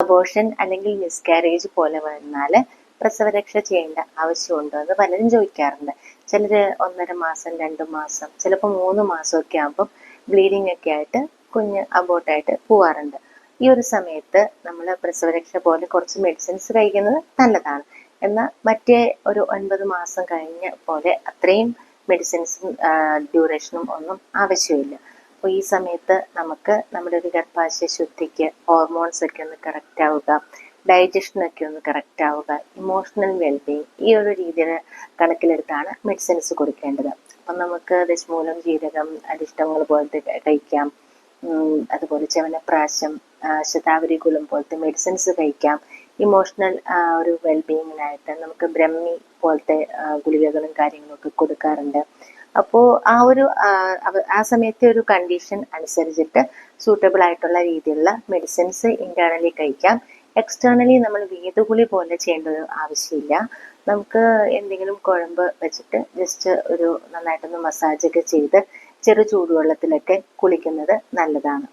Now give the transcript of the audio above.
Abortion അല്ലെങ്കിൽ miscarriage പോലെ വന്നാൽ പ്രസവരക്ഷ ചെയ്യേണ്ട ആവശ്യമുണ്ടോ എന്ന് പലരും ചോദിക്കാറുണ്ട്. ചിലർ ഒന്നര മാസം രണ്ട് മാസം ചിലപ്പോൾ മൂന്ന് മാസമൊക്കെ ആകുമ്പോൾ ബ്ലീഡിങ് ഒക്കെ ആയിട്ട് കുഞ്ഞ് അബോട്ടായിട്ട് പോവാറുണ്ട്. ഈ ഒരു സമയത്ത് നമ്മൾ പ്രസവരക്ഷ പോലെ കുറച്ച് മെഡിസിൻസ് കഴിക്കുന്നത് നല്ലതാണ്. എന്നാൽ മറ്റേ ഒരു ഒൻപത് മാസം കഴിഞ്ഞ പോലെ അത്രയും മെഡിസിൻസും ഡ്യൂറേഷനും ഒന്നും ആവശ്യമില്ല. അപ്പോൾ ഈ സമയത്ത് നമുക്ക് നമ്മുടെ ഒരു ഗർഭാശയ ശുദ്ധിക്ക് ഹോർമോൺസ് ഒക്കെ ഒന്ന് കറക്റ്റ് ആവുക ഡൈജഷനൊക്കെ ഒന്ന് കറക്റ്റ് ആവുക ഇമോഷണൽ വെൽബീങ് ഈ ഒരു രീതിയിൽ കണക്കിലെടുത്താണ് മെഡിസിൻസ് കൊടുക്കേണ്ടത്. അപ്പം നമുക്ക് ദശമൂലം ജീരകം അരിഷ്ടങ്ങൾ പോലത്തെ കഴിക്കാം. അതുപോലെ ചവനപ്രാശം ശതാവരി കുളം പോലത്തെ മെഡിസിൻസ് കഴിക്കാം. ഇമോഷണൽ ഒരു വെൽബീങ്ങിനായിട്ട് നമുക്ക് ബ്രഹ്മി പോലത്തെ ഗുളികകളും കാര്യങ്ങളൊക്കെ കൊടുക്കാറുണ്ട്. അപ്പോൾ ആ ഒരു ആ സമയത്തെ ഒരു കണ്ടീഷൻ അനുസരിച്ചിട്ട് സൂട്ടബിൾ ആയിട്ടുള്ള രീതിയിലുള്ള മെഡിസിൻസ് ഇന്റേണലി കഴിക്കാം. എക്സ്റ്റേണലി നമ്മൾ വീതുകുളി പോലെ ചെയ്യേണ്ട ഒരു ആവശ്യമില്ല. നമുക്ക് എന്തെങ്കിലും കുഴമ്പ് വെച്ചിട്ട് ജസ്റ്റ് ഒരു നന്നായിട്ടൊന്ന് മസാജൊക്കെ ചെയ്ത് ചെറു ചൂടുവെള്ളത്തിലൊക്കെ കുളിക്കുന്നത് നല്ലതാണ്.